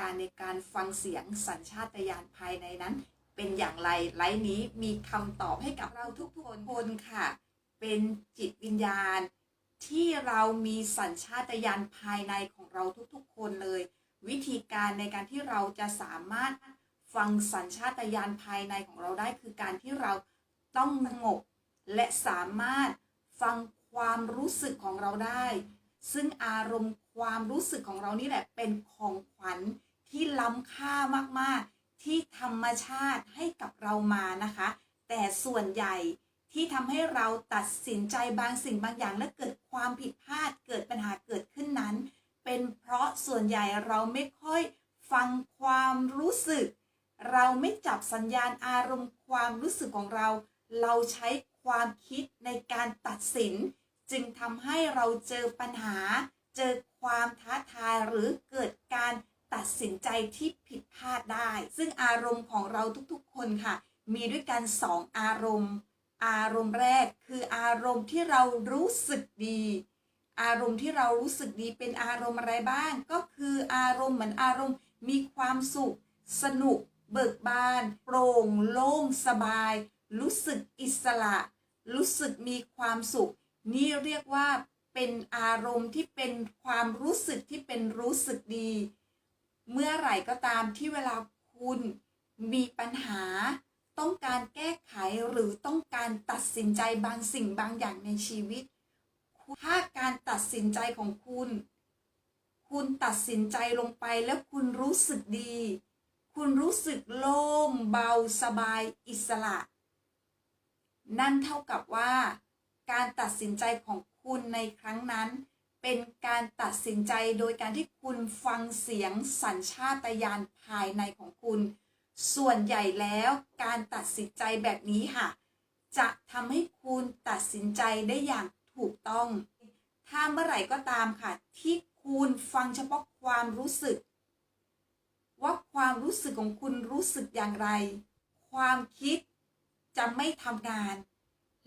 การในการฟังเสียงสัญชาตญาณภายในนั้น เป็นอย่างไรไลฟ์นี้มีคำตอบให้กับเราทุกคนคนค่ะ เป็นจิตวิญญาณ ที่เรามีสัญชาตญาณภายในของเราทุกๆ คนเลย วิธีการในการที่เราจะสามารถฟังสัญชาตญาณภายในของเราได้คือการที่เราต้องสงบและสามารถฟังความรู้สึกของเราได้ ซึ่งอารมณ์ความรู้สึกของเรานี่แหละเป็นของขวัญ ที่ล้ำค่ามากๆ ที่ธรรมชาติให้กับเรามานะคะ แต่ส่วนใหญ่ที่ทำให้เราตัดสินใจบางสิ่งบางอย่างและเกิดความผิดพลาดเกิดปัญหาเกิดขึ้นนั้น เป็นเพราะส่วนใหญ่เราไม่ค่อยฟังความรู้สึก เราไม่จับสัญญาณอารมณ์ความรู้สึกของเรา เราใช้ความคิดในการตัดสิน จึงทำให้เราเจอปัญหา เจอความท้าทายหรือเกิดการ ตัดสินใจที่ผิดพลาดได้ ซึ่งอารมณ์ของเราทุกๆ คนค่ะ มีด้วยกันสองอารมณ์ อารมณ์แรกคืออารมณ์ที่เรารู้สึกดี อารมณ์ที่เรารู้สึกดีเป็นอารมณ์อะไรบ้าง ก็คืออารมณ์เหมือนอารมณ์มีความสุข สนุก เบิกบาน โปร่งโล่งสบาย รู้สึกอิสระ รู้สึกมีความสุข นี่เรียกว่าเป็นอารมณ์ที่เป็นความรู้สึกที่เป็นรู้สึกดี เมื่อไหร่ก็ตามที่เวลาคุณมีปัญหา ต้องการแก้ไขหรือต้องการตัดสินใจบางสิ่งบางอย่างในชีวิต ถ้าการตัดสินใจของคุณ คุณตัดสินใจลงไปแล้วคุณรู้สึกดี คุณรู้สึกโล่งเบาสบายอิสระ นั่นเท่ากับว่า การตัดสินใจของคุณในครั้งนั้น เป็นการตัดสินใจโดยการที่คุณฟังเสียงสัญชาตญาณภายในของคุณ ส่วนใหญ่แล้วการตัดสินใจแบบนี้ค่ะ จะทำให้คุณตัดสินใจได้อย่างถูกต้อง ถ้าเมื่อไหร่ก็ตามค่ะ ที่คุณฟังเฉพาะความรู้สึก ว่าความรู้สึกของคุณรู้สึกอย่างไร ความคิดจะไม่ทำงาน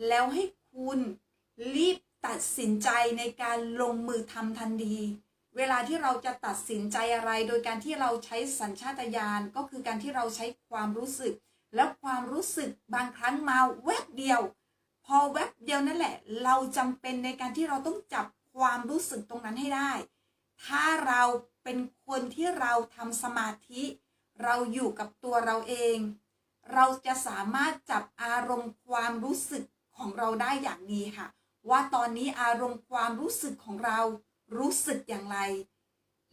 แล้วให้คุณรีบ ตัดสินใจในการลงมือทำทันที เวลาที่เราจะตัดสินใจอะไร โดยการที่เราใช้สัญชาตญาณก็คือการที่เราใช้ความรู้สึก แล้วความรู้สึกบางครั้งมาแวบเดียว พอแวบเดียวนั่นแหละ เราจำเป็นในการที่เราต้องจับความรู้สึกตรงนั้นให้ได้ ถ้าเราเป็นคนที่เราทำสมาธิ เราอยู่กับตัวเราเอง เราจะสามารถจับอารมณ์ความรู้สึกของเราได้อย่างดีค่ะ ว่าตอนนี้อารมณ์ความรู้สึกของเรารู้สึกอย่างไร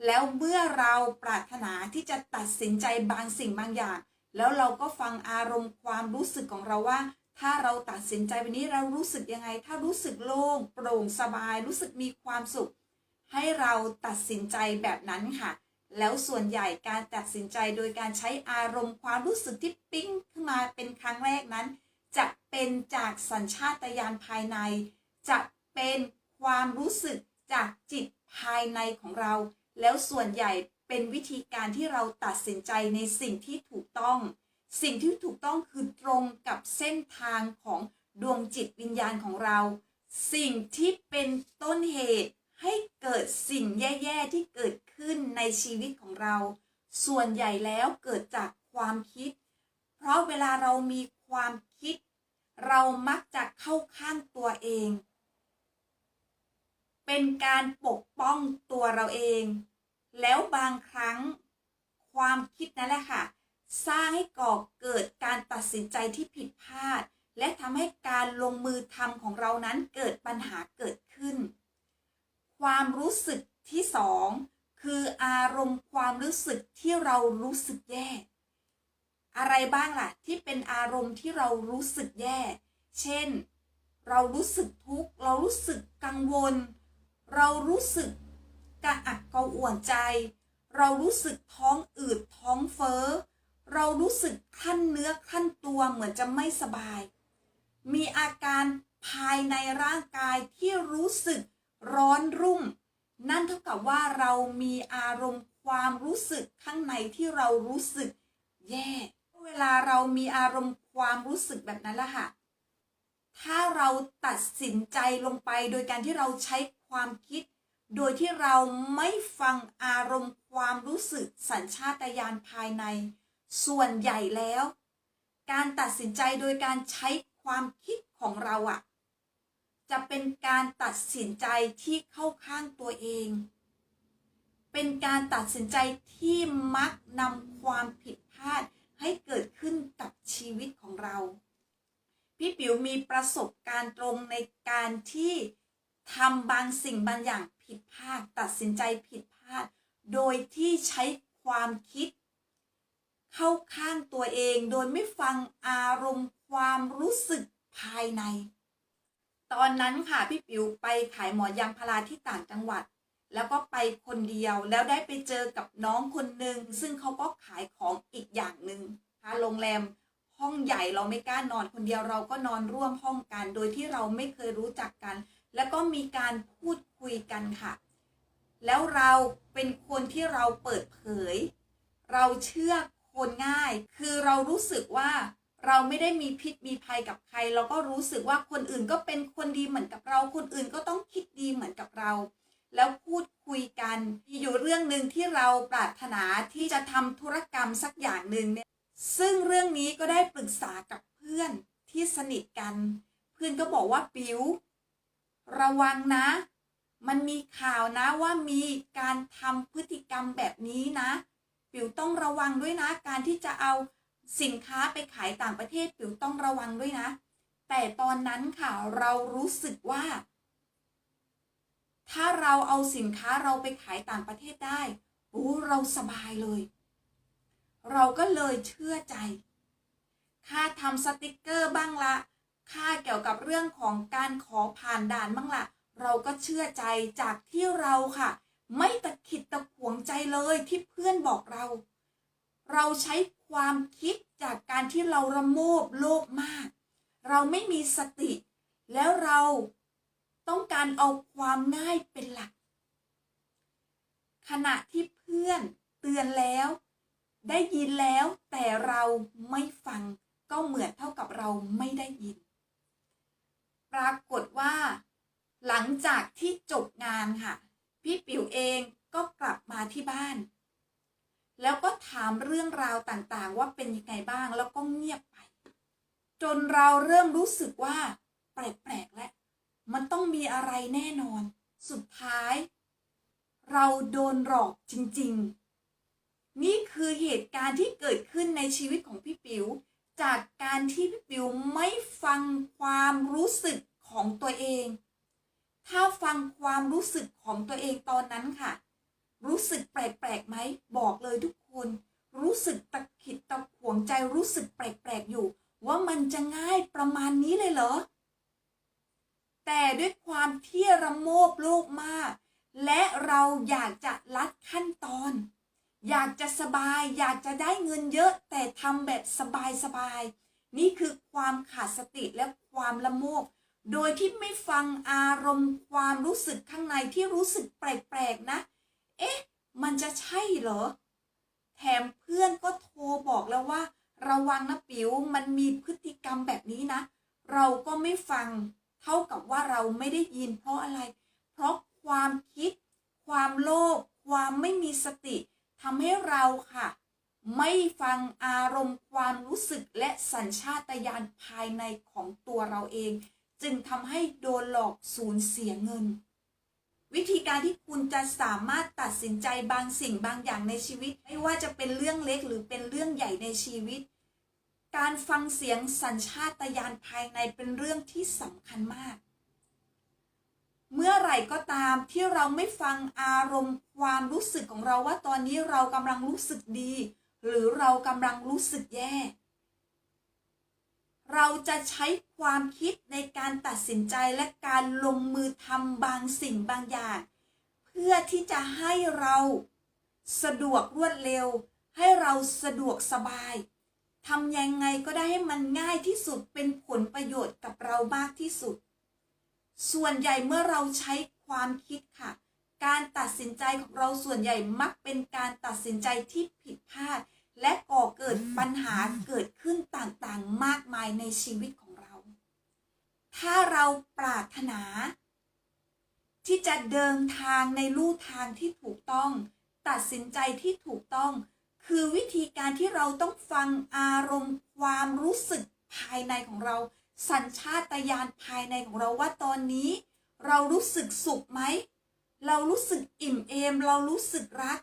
แล้วเมื่อเราปรารถนาที่จะตัดสินใจบางสิ่งบางอย่าง แล้วเราก็ฟังอารมณ์ความรู้สึกของเราว่า ถ้าเราตัดสินใจวันนี้เรารู้สึกยังไง ถ้ารู้สึกโล่งโปร่งสบาย รู้สึกมีความสุข ให้เราตัดสินใจแบบนั้นค่ะ แล้วส่วนใหญ่การตัดสินใจโดยการใช้อารมณ์ความรู้สึกที่ปิ๊งขึ้นมาเป็นครั้งแรกนั้น จะเป็นจากสัญชาตญาณภายใน จะเป็นความรู้สึกจากจิตภายในของเรา แล้วส่วนใหญ่เป็นวิธีการที่เราตัดสินใจในสิ่งที่ถูกต้อง สิ่งที่ถูกต้องคือตรงกับเส้นทางของดวงจิตวิญญาณของเรา สิ่งที่เป็นต้นเหตุให้เกิดสิ่งแย่ๆที่เกิดขึ้นในชีวิตของเรา ส่วนใหญ่แล้วเกิดจากความคิด เพราะเวลาเรามีความคิด เรามักจะเข้าข้างตัวเอง เป็นการปกป้องตัวเราเอง แล้วบางครั้งความคิดนั่นแหละค่ะ สร้างให้ก่อเกิดการตัดสินใจที่ผิดพลาด และทำให้การลงมือทำของเรานั้นเกิดปัญหาเกิดขึ้น ความรู้สึกที่สองคืออารมณ์ความรู้สึกที่เรารู้สึกแย่ อะไรบ้างล่ะ ที่เป็นอารมณ์ที่เรารู้สึกแย่ เช่น เรารู้สึกทุกข์ เรารู้สึกกังวล เรารู้สึกกระอักกระอ่วนใจ เรารู้สึกท้องอืดท้องเฟ้อ เรารู้สึกขั้นเนื้อขั้นตัวเหมือนจะไม่สบาย มีอาการภายในร่างกายที่รู้สึกร้อนรุ่ม นั่นเท่ากับว่าเรามีอารมณ์ความรู้สึกข้างในที่เรารู้สึกแย่ เวลาเรามีอารมณ์ความรู้สึกแบบนั้นละค่ะ ถ้าเราตัดสินใจลงไปโดยการที่เราใช้ ความคิด โดยที่เราไม่ฟังอารมณ์ความรู้สึกสัญชาตญาณภายใน ส่วนใหญ่แล้ว การตัดสินใจโดยการใช้ความคิดของเราอะจะเป็นการตัดสินใจที่เข้าข้างตัวเอง เป็นการตัดสินใจที่มักนำความผิดพลาดให้เกิดขึ้นกับชีวิตของเรา พี่ปิ๋วมีประสบการณ์ตรงในการที่ ทำบางสิ่งบางอย่างผิดพลาด ตัดสินใจผิดพลาด โดยที่ใช้ความคิด เข้าข้างตัวเองโดยไม่ฟังอารมณ์ความรู้สึกภายใน ตอนนั้นค่ะพี่ปิ๋วไปขายหมอนยางพาราที่ต่างจังหวัด แล้วก็ไปคนเดียวแล้วได้ไปเจอกับน้องคนหนึ่งซึ่งเขาก็ขายของอีกอย่างหนึ่งค่ะโรงแรมห้องใหญ่เราไม่กล้านอนคนเดียวเราก็นอนร่วมห้องกัน โดยที่เราไม่เคยรู้จักกัน แล้วก็มีการพูดคุยกันค่ะ แล้วเราเป็นคนที่เราเปิดเผย เราเชื่อคนง่าย คือเรารู้สึกว่าเราไม่ได้มีพิษมีภัยกับใคร เราก็รู้สึกว่าคนอื่นก็เป็นคนดีเหมือนกับเรา คนอื่นก็ต้องคิดดีเหมือนกับเรา แล้วพูดคุยกัน มีอยู่เรื่องหนึ่งที่เราปรารถนาที่จะทำธุรกรรมสักอย่างหนึ่งเนี่ย ซึ่งเรื่องนี้ก็ได้ปรึกษากับเพื่อนที่สนิทกัน เพื่อนก็บอกว่าปิว ระวังนะ มันมีข่าวนะว่ามีการทำพฤติกรรมแบบนี้นะ ปิวต้องระวังด้วยนะ การที่จะเอาสินค้าไปขายต่างประเทศ ปิวต้องระวังด้วยนะ แต่ตอนนั้นค่ะเรารู้สึกว่า ถ้าเราเอาสินค้าเราไปขายต่างประเทศได้โอ้เราสบายเลย เราก็เลยเชื่อใจ ค่าทำสติกเกอร์บ้างละ ค่าเกี่ยวกับเรื่องของการขอผ่านด่านบ้างละเราก็เชื่อใจจากที่เราค่ะ ไม่ตะขิดตะขวงใจเลยที่เพื่อนบอกเรา เราใช้ความคิดจากการที่เราระโมบโลภมาก เราไม่มีสติ แล้วเราต้องการเอาความง่ายเป็นหลัก ขณะที่เพื่อนเตือนแล้ว ได้ยินแล้วแต่เราไม่ฟังก็เหมือนเท่ากับเราไม่ได้ยิน ปรากฏว่า หลังจากที่จบงานค่ะ พี่ปิ๋วเองก็กลับมาที่บ้าน แล้วก็ถามเรื่องราวต่างๆ ว่าเป็นยังไงบ้างแล้วก็เงียบไป จนเราเริ่มรู้สึกว่า แปลกๆและ มันต้องมีอะไรแน่นอน สุดท้าย เราโดนหลอกจริงๆ นี่คือเหตุการณ์ที่เกิดขึ้นในชีวิตของพี่ปิ๋ว จากการที่พี่ปิวไม่ฟังความรู้สึกของตัวเอง ถ้าฟังความรู้สึกของตัวเองตอนนั้นค่ะ รู้สึกแปลกๆไหม บอกเลยทุกคน รู้สึกตะขิดตะขวงใจรู้สึกแปลกๆอยู่ ว่ามันจะง่ายประมาณนี้เลยเหรอ แต่ด้วยความที่ระโมบโลกมาก และเราอยากจะลัดขั้นตอน อยากจะสบาย อยากจะได้เงินเยอะ แต่ทำแบบสบายๆ นี่คือความขาดสติและความละโมบโดยที่ไม่ฟังอารมณ์ความรู้สึกข้างในที่รู้สึกแปลกๆนะ เอ๊ะ มันจะใช่เหรอ แถมเพื่อนก็โทรบอกแล้วว่า ระวังนะปิ๋วมันมีพฤติกรรมแบบนี้นะ เราก็ไม่ฟัง เท่ากับว่าเราไม่ได้ยินเพราะอะไร เพราะความคิด ความโลภ ความไม่มีสติ ทำให้เราค่ะ ไม่ฟังอารมณ์ความรู้สึกและสัญชาตญาณภายในของตัวเราเอง จึงทำให้โดนหลอกสูญเสียเงิน วิธีการที่คุณจะสามารถตัดสินใจบางสิ่งบางอย่างในชีวิต ไม่ว่าจะเป็นเรื่องเล็กหรือเป็นเรื่องใหญ่ในชีวิต การฟังเสียงสัญชาตญาณภายในเป็นเรื่องที่สำคัญมาก เมื่อไหร่ก็ตามที่เราไม่ฟังอารมณ์ความรู้สึกของเราว่าตอนนี้เรากำลังรู้สึกดี หรือเรากำลังรู้สึกแย่ เราจะใช้ความคิดในการตัดสินใจและการลงมือทำบางสิ่งบางอย่าง เพื่อที่จะให้เราสะดวกรวดเร็ว ให้เราสะดวกสบายทำยังไงก็ได้ให้มันง่ายที่สุดเป็นผลประโยชน์กับเรามากที่สุด ส่วนใหญ่เมื่อเราใช้ความคิดค่ะ การตัดสินใจของเราส่วนใหญ่มักเป็นการตัดสินใจที่ผิดพลาด และก่อเกิดปัญหาเกิดขึ้นต่างๆ มากมายในชีวิตของเรา ถ้าเราปรารถนา ที่จะเดินทางในลู่ทางที่ถูกต้อง ตัดสินใจที่ถูกต้อง คือวิธีการที่เราต้องฟังอารมณ์ความรู้สึกภายในของเรา สัญชาตญาณภายในของเราว่าตอนนี้ เรารู้สึกสุขไหม เรารู้สึกอิ่มเอม เรารู้สึกรัก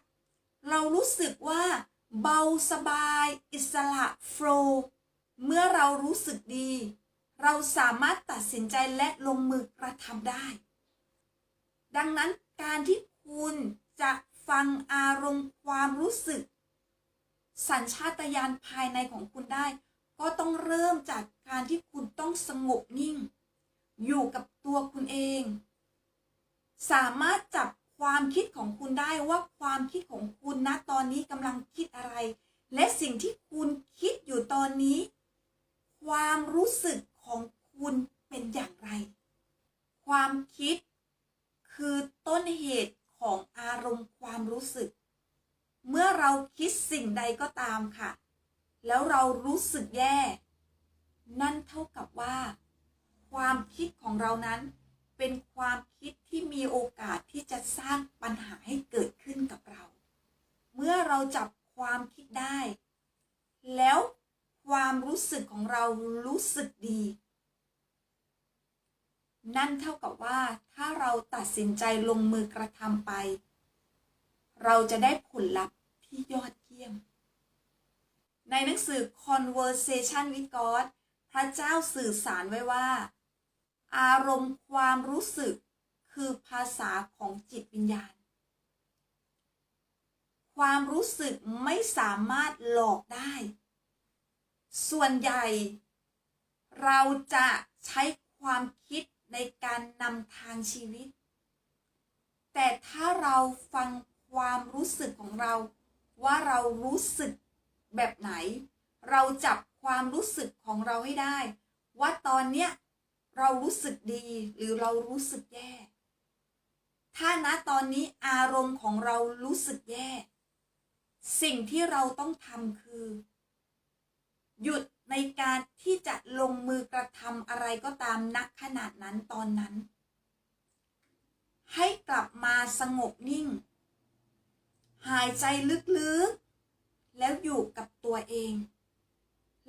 เรารู้สึกว่า เบาสบาย อิสระโฟล์เมื่อเรารู้สึกดี เราสามารถตัดสินใจและลงมือกระทำได้ ดังนั้นการที่คุณจะฟังอารมณ์ความรู้สึก สัญชาตญาณภายในของคุณได้ ก็ต้องเริ่มจากการที่คุณต้องสงบนิ่ง อยู่กับตัวคุณเอง สามารถจับความคิดของคุณได้ว่าความคิดของคุณณตอนนี้กำลังคิดอะไร และสิ่งที่คุณคิดอยู่ตอนนี้ ความรู้สึกของคุณเป็นอย่างไร ความคิดคือต้นเหตุของอารมณ์ความรู้สึก เมื่อเราคิดสิ่งใดก็ตามค่ะ แล้วเรารู้สึกแย่ นั่นเท่ากับว่า ความคิดของเรานั้น เป็นความคิดที่มีโอกาสที่จะสร้างปัญหาให้เกิดขึ้นกับเรา เมื่อเราจับความคิดได้ แล้วความรู้สึกของเรารู้สึกดี นั่นเท่ากับว่าถ้าเราตัดสินใจลงมือกระทำไป เราจะได้ผลลัพธ์ที่ยอดเยี่ยม ในหนังสือ Conversation with God พระเจ้าสื่อสารไว้ว่า อารมณ์ความรู้สึกคือภาษาของจิตวิญญาณ ความรู้สึกไม่สามารถหลอกได้ ส่วนใหญ่ เราจะใช้ความคิดในการนำทางชีวิต แต่ถ้าเราฟังความรู้สึกของเราว่าเรารู้สึก แบบไหน เราจับความรู้สึกของเราให้ได้ ว่าตอนเนี้ยเรารู้สึกดีหรือเรารู้สึกแย่ ถ้าณตอนนี้อารมณ์ของเรารู้สึกแย่ สิ่งที่เราต้องทำคือ หยุดในการที่จะลงมือกระทำอะไรก็ตามนักขนาดนั้นตอนนั้น ให้กลับมาสงบนิ่ง หายใจลึกๆ แล้วอยู่กับตัวเอง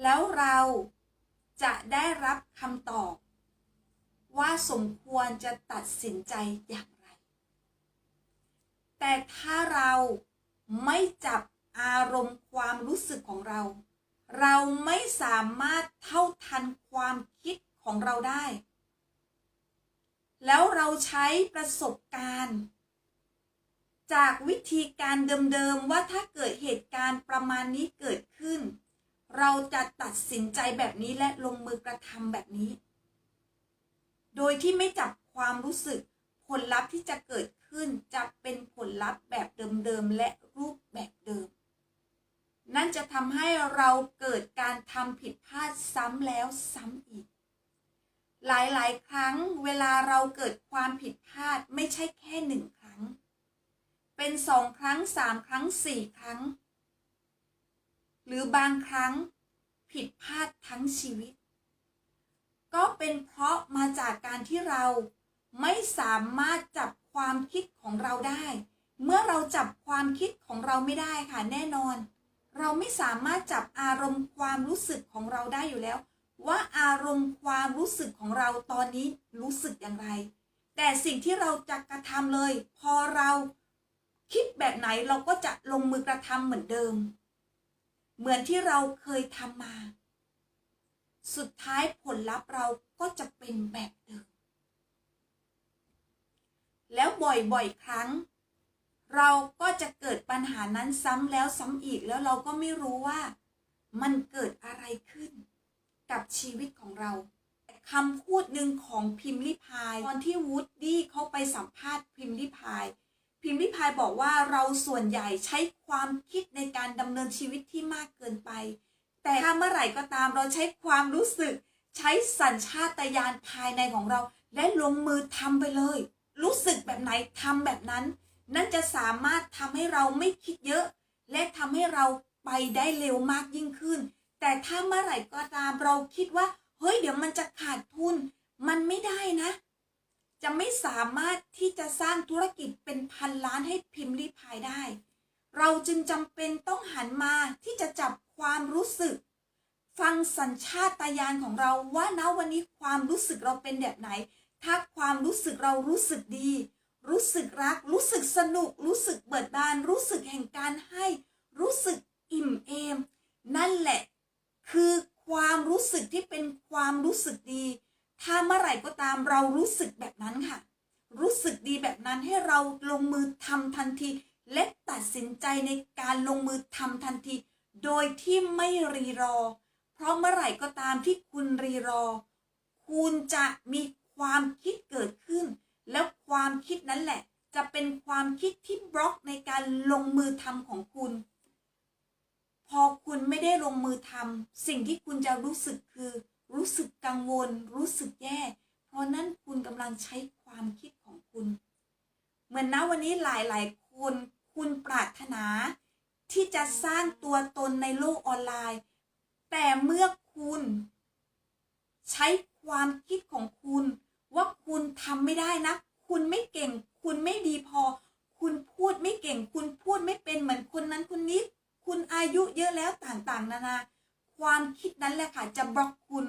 แล้วเราจะได้รับคำตอบ ว่าสมควรจะตัดสินใจอย่างไร แต่ถ้าเราไม่จับอารมณ์ความรู้สึกของเรา เราไม่สามารถเท่าทันความคิดของเราได้ แล้วเราใช้ประสบการณ์ จากวิธีการเดิมๆว่าถ้าเกิดเหตุการณ์ประมาณนี้เกิดขึ้น เราจะตัดสินใจแบบนี้และลงมือกระทำแบบนี้ โดยที่ไม่จับความรู้สึกผลลัพธ์ที่จะเกิดขึ้นจะเป็นผลลัพธ์แบบเดิมๆและรูปแบบเดิม นั่นจะทำให้เราเกิดการทำผิดพลาดซ้ำแล้วซ้ำอีก หลายๆ ครั้งเวลาเราเกิดความผิดพลาดไม่ใช่แค่หนึ่งครั้ง เป็นสองครั้งสามครั้งสี่ครั้ง หรือบางครั้งผิดพลาดทั้งชีวิต ก็เป็นเพราะมาจากการที่เราไม่สามารถจับความคิดของเราได้ เมื่อเราจับความคิดของเราไม่ได้ค่ะแน่นอน เราไม่สามารถจับอารมณ์ความรู้สึกของเราได้อยู่แล้ว ว่าอารมณ์ความรู้สึกของเราตอนนี้รู้สึกอย่างไร แต่สิ่งที่เราจะกระทำเลย พอเรา คิดแบบไหนเราก็จะลงมือกระทำเหมือนเดิม เหมือนที่เราเคยทำมา สุดท้ายผลลัพธ์เราก็จะเป็นแบบเดิม แล้วบ่อยๆ ครั้ง เราก็จะเกิดปัญหานั้นซ้ำแล้วซ้ำอีกแล้วเราก็ไม่รู้ว่ามันเกิดอะไรขึ้นกับชีวิตของเราคำพูดหนึ่งของพิมพ์ลิพาย ตอนที่วูดดี้เขาไปสัมภาษณ์พิมพ์ลิพาย พิมพ์ลิพายบอกว่าเราส่วนใหญ่ใช้ความคิดในการดำเนินชีวิตที่มากเกินไป แต่ถ้าเมื่อไหร่ก็ตามเราใช้ความรู้สึก ใช้สัญชาตญาณภายในของเรา และลงมือทำไปเลย รู้สึกแบบไหนทำแบบนั้น นั่นจะสามารถทำให้เราไม่คิดเยอะ และทำให้เราไปได้เร็วมากยิ่งขึ้น แต่ถ้าเมื่อไหร่ก็ตามเราคิดว่า เฮ้ยเดี๋ยวมันจะขาดทุน มันไม่ได้นะ จะไม่สามารถที่จะสร้างธุรกิจเป็นพันล้านให้พิมพ์รีพายได้ เราจึงจำเป็นต้องหันมาที่จะจับความรู้สึก ฟังสัญชาตญาณของเราว่าณวันนี้ความรู้สึกเราเป็นแบบไหน ถ้าความรู้สึกเรารู้สึกดี รู้สึกรัก รู้สึกสนุก รู้สึกเบิดบาน รู้สึกแห่งการให้ รู้สึกอิ่มเอม นั่นแหละ คือความรู้สึกที่เป็นความรู้สึกดี ถ้าเมื่อไหร่ก็ตามเรารู้สึกแบบนั้นค่ะ รู้สึกดีแบบนั้นให้เราลงมือทำทันที และตัดสินใจในการลงมือทำทันที โดยที่ไม่รีรอ เพราะเมื่อไหร่ก็ตามที่คุณรีรอ คุณจะมีความคิดเกิดขึ้น แล้วความคิดนั้นแหละ จะเป็นความคิดที่บล็อกในการลงมือทำของคุณ พอคุณไม่ได้ลงมือทำสิ่งที่คุณจะรู้สึกคือ รู้สึกกังวล รู้สึกแย่ เพราะนั้นคุณกำลังใช้ความคิดของคุณ เหมือนนะวันนี้หลายๆคนคุณปรารถนา ที่จะสร้างตัวตนในโลกออนไลน์ แต่เมื่อคุณ ใช้ความคิดของคุณ ว่าคุณทำไม่ได้นะ คุณไม่เก่ง คุณไม่ดีพอ คุณพูดไม่เก่ง คุณพูดไม่เป็นเหมือนคนนั้นคนนี้ คุณอายุเยอะแล้วต่างๆ นานา ความคิดนั้นแหละค่ะจะบล็อกคุณ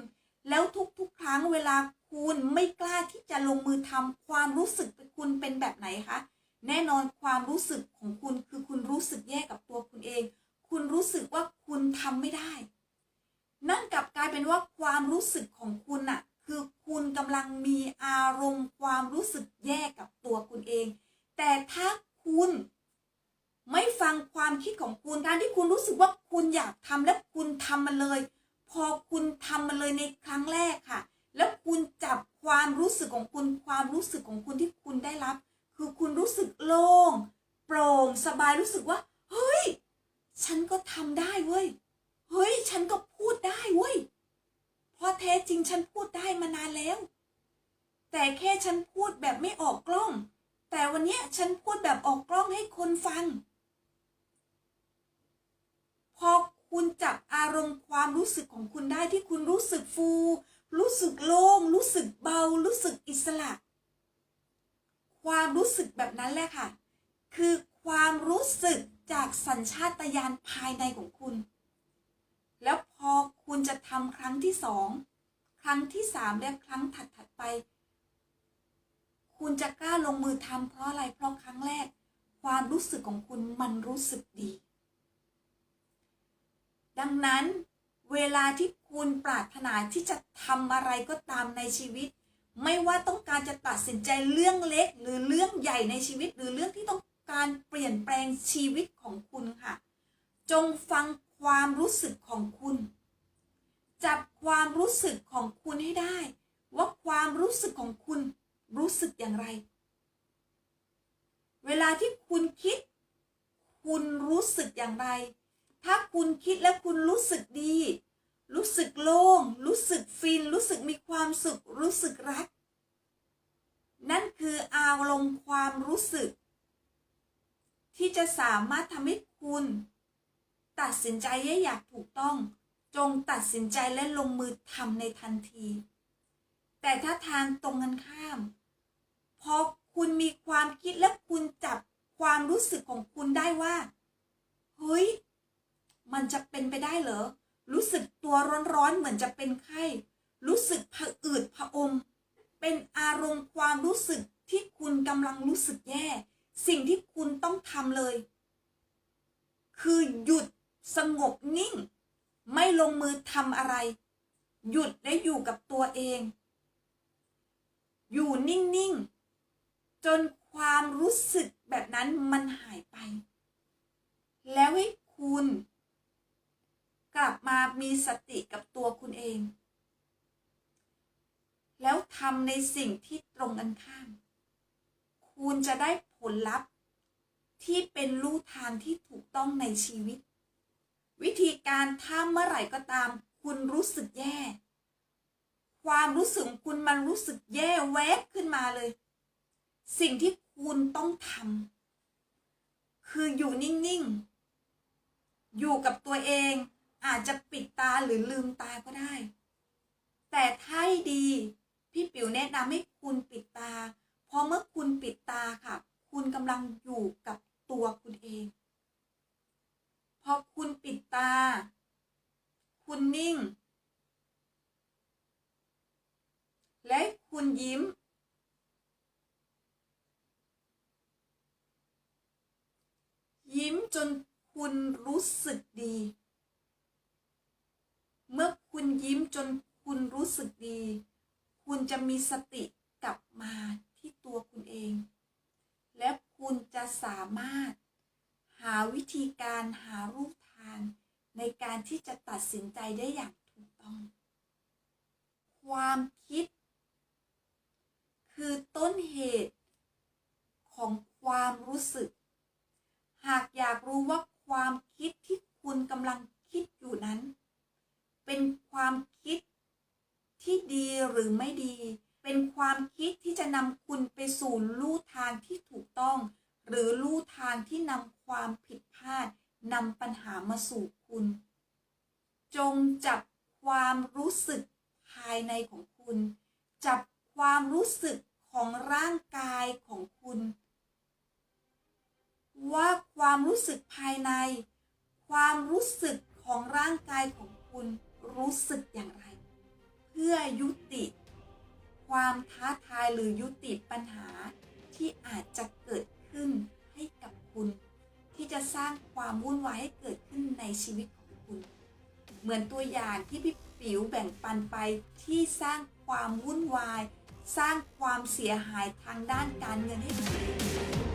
แล้วทุกๆ ครั้งเวลาคุณไม่กล้าที่จะลงมือทำความรู้สึกคุณเป็นแบบไหนคะแน่นอนความรู้สึกของคุณคือคุณรู้สึกแย่กับตัวคุณเอง คุณรู้สึกว่าคุณทำไม่ได้ นั่นกลับกลายเป็นว่าความรู้สึกของคุณน่ะคือคุณกำลังมีอารมณ์ความรู้สึกแย่กับตัวคุณเอง แต่ถ้าคุณ ไม่ฟังความคิดของคุณการที่คุณรู้สึกว่าคุณอยากทำและคุณทำมันเลย พอคุณทำมันเลยในครั้งแรกค่ะ แล้วคุณจับความรู้สึกของคุณความรู้สึกของคุณที่คุณได้รับ คือคุณรู้สึกโล่งโปร่งสบายรู้สึกว่า เฮ้ย ฉันก็ทำได้เว้ยเฮ้ย ฉันก็พูดได้เว้ยเพราะแท้จริงฉันพูดได้มานานแล้ว แต่แค่ฉันพูดแบบไม่ออกกล้อง แต่วันนี้ฉันพูดแบบออกกล้องให้คนฟัง พอคุณจับอารมณ์ความรู้สึกของคุณได้ที่คุณรู้สึกฟู รู้สึกโล่ง รู้สึกเบา รู้สึกอิสระ ความรู้สึกแบบนั้นแหละค่ะ คือความรู้สึกจากสัญชาตญาณภายในของคุณ แล้วพอคุณจะทำครั้งที่สองครั้งที่สามและครั้งถัดๆไป คุณจะกล้าลงมือทำเพราะอะไร เพราะครั้งแรก ความรู้สึกของคุณมันรู้สึกดี ดังนั้นเวลาที่คุณปรารถนาที่จะทำอะไรก็ตามในชีวิต ไม่ว่าต้องการจะตัดสินใจเรื่องเล็ก หรือเรื่องใหญ่ในชีวิต หรือเรื่องที่ต้องการเปลี่ยนแปลงชีวิตของคุณค่ะ จงฟังความรู้สึกของคุณ จับความรู้สึกของคุณให้ได้ ว่าความรู้สึกของคุณรู้สึกอย่างไร เวลาที่คุณคิด คุณรู้สึกอย่างไร ถ้าคุณคิดแล้วคุณรู้สึกดี รู้สึกโล่ง รู้สึกฟิน รู้สึกมีความสุข รู้สึกรัก นั่นคืออารมณ์ความรู้สึก ที่จะสามารถทำให้คุณ ตัดสินใจให้อยากถูกต้อง จงตัดสินใจและลงมือทำในทันที แต่ถ้าทางตรงกันข้ามพอคุณมีความคิดและคุณจับความรู้สึกของคุณได้ว่า เฮ้ย มันจะเป็นไปได้เหรอ รู้สึกตัวร้อนๆ เหมือนจะเป็นไข้ รู้สึกผะอืดผะอม เป็นอารมณ์ความรู้สึกที่คุณกำลังรู้สึกแย่ สิ่งที่คุณต้องทำเลย คือหยุดสงบนิ่ง ไม่ลงมือทำอะไร หยุดและอยู่กับตัวเอง อยู่นิ่งๆ จนความรู้สึกแบบนั้นมันหายไป แล้วให้คุณ กลับมามีสติกับตัวคุณเอง แล้วทำในสิ่งที่ตรงกันข้าม คุณจะได้ผลลัพธ์ที่เป็นลู่ทางที่ถูกต้องในชีวิต วิธีการถ้าเมื่อไหร่ก็ตาม คุณรู้สึกแย่ ความรู้สึกคุณมันรู้สึกแย่แวบขึ้นมาเลย สิ่งที่คุณต้องทำคืออยู่นิ่ง ๆ อยู่กับตัวเอง อาจจะปิดตาหรือลืมตาก็ได้ แต่ถ้าให้ดี พี่ปิ๋วแนะนำให้คุณปิดตาพอเมื่อคุณปิดตาค่ะ คุณกำลังอยู่กับตัวคุณเอง พอคุณปิดตา คุณนิ่ง และคุณยิ้มยิ้มจนคุณรู้สึกดี เมื่อคุณยิ้มจนคุณรู้สึกดี คุณจะมีสติกลับมาที่ตัวคุณเอง และคุณจะสามารถหาวิธีการหารูปทางในการที่จะตัดสินใจได้อย่างถูกต้อง ความคิด คือต้นเหตุของความรู้สึก หากอยากรู้ว่าความคิดที่คุณกำลังคิดอยู่นั้น เป็นความคิดที่ดีหรือไม่ดี เป็นความคิดที่จะนำคุณไปสู่ลู่ทางที่ถูกต้อง หรือลู่ทางที่นำความผิดพลาดนำปัญหามาสู่คุณ จงจับความรู้สึกภายในของคุณ จับความรู้สึกของร่างกายของคุณ ว่าความรู้สึกภายใน ความรู้สึกของร่างกายของคุณ รู้สึกอย่างไร เพื่อยุติ ความท้าทายหรือยุติปัญหาที่อาจจะเกิดขึ้นให้กับคุณ ที่จะสร้างความวุ่นวายให้เกิดขึ้นในชีวิตของคุณ เหมือนตัวอย่างที่พี่ปิ๋วแบ่งปันไปที่สร้างความวุ่นวาย สร้างความเสียหายทางด้านการเงินให้กับตัวเอง